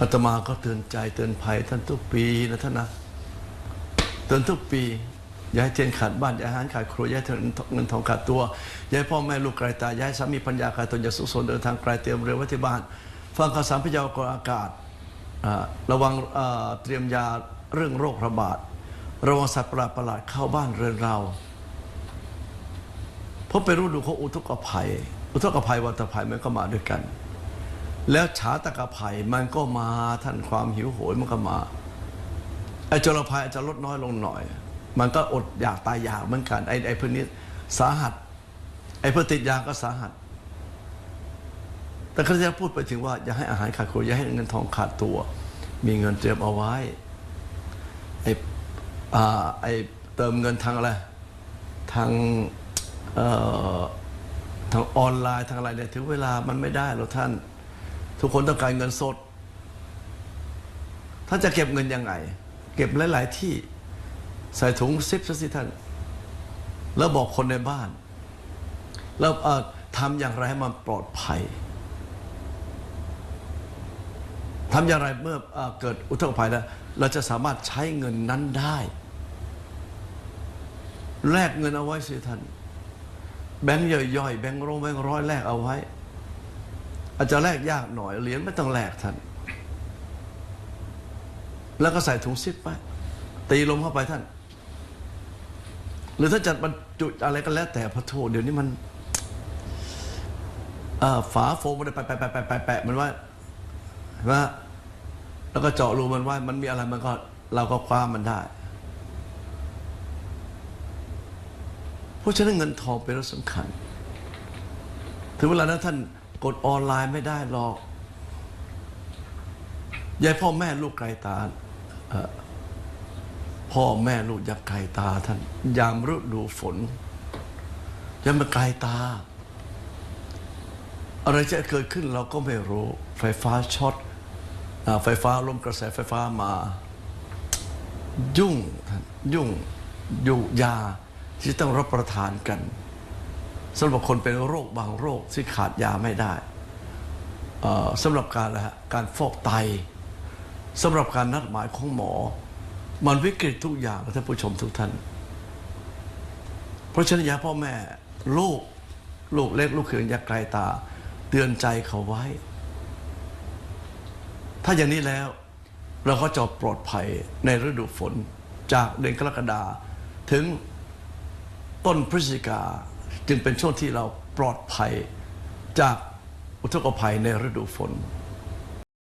อาตมาก็เตือนใจเตือนภัยท่านทุกปีนะท่านนะเตือนทุกปี อย่าให้เจนขาดบ้าน อย่าให้อาหารขาดครัวอย่าให้เงินทองขาดตัว อย่าให้พ่อแม่ลูกไกลตายอย่าให้สามีปัญญาขาดตนอย่าสุขสนเดินทางไกลเตรียมเรือไว้ที่บ้าน ฟังข่าวสารพยากรณ์อากาศ ระวังเตรียมยาเรื่องโรคระบาด ระวังสัตว์ประหลาดประหลาดเข้าบ้านเรือนเราเพราะเป็นฤดูเของอุทกภัย อุทกภัยวัฏภัยมันก็มาด้วยกัน แล้วฉาตะกภัยมันก็มาท่านความหิวโหยมันก็มาไอ้จรภัยอาจจะลดน้อยลงหน่อย มันก็อดอยากตายอยากเหมือนกันไอ้ไอ้พวกนี้สาหัส ไอ้เพื่อติดยาก็สาหัส แต่เขาจะพูดไปถึงว่าอย่าให้อาหารขาดครัวอย่าให้เงินทองขาดตัว มีเงินเตรียมเอาไว้ไอ้อ่าไอ้เติมเงินทางอะไรทางเอ่อทางออนไลน์ทางอะไรเนี่ยถึงเวลามันไม่ได้หรอกท่าน ทุกคนต้องการเงินสด ท่านจะเก็บเงินยังไง เก็บหลาย ๆ ที่ใส่ถุงซิปซะสิท่าน แล้วบอกคนในบ้าน แล้วทำอย่างไรให้มันปลอดภัยทำอย่างไรเมื่อเออเกิดอุทกภัยแล้ว เราจะสามารถใช้เงินนั้นได้ แลกเงินเอาไว้สิท่าน แบงค์ย่อยๆ แบงค์ร้อยแบงค์ร้อยแลกเอาไว้ อาจจะแลกยากหน่อยเหรียญไม่ต้องแลกท่าน แล้วก็ใส่ถุงซิปไปตีลมเข้าไปท่าน หรือถ้าจัดบรรจุอะไรก็แล้วแต่พระโทเดี๋ยวนี้มันฝาโฟมมันไปแปะแปะแปะแปะมันว่าเห็นไหมแล้วก็เจาะรูมันไว่า มันมีอะไรมันก็ เราก็คว้ามันได้ เพราะฉะนั้นเงินทองเป็นเรื่องสำคัญ ถึงเวลานั้นท่าน กดออนไลน์ไม่ได้หรอกยายพ่อแม่ลูกไกลตาพ่อแม่ลูกยากไกลตาท่าน ยามฤดูฝนยัมาไกลตา อะไรจะเกิดขึ้นเราก็ไม่รู้ ไฟฟ้าช็อตไฟฟ้าลมกระแสไฟฟ้ามา ยุ่งท่านยุ่งอยู่ยาที่ต้องรับประทานกัน สำหรับคนเป็นโรคบางโรคที่ขาดยาไม่ได้สำหรับการอะฮะการฟอกไตสำหรับการนัดหมายของหมอ มันวิกฤตทุกอย่างท่านผู้ชมทุกท่าน เพราะฉะนั้นยาพ่อแม่ลูกลูกเล็กลูกเขือนอยาไกลตา เตือนใจเขาไว้ ถ้าอย่างนี้แล้วเราก็จะปลอดภัยในฤดูฝนจากเดือนกรกฎาถึงต้นพฤศจิกา จึงเป็นช่วงที่เราปลอดภัยจากอุทกภัยในฤดูฝน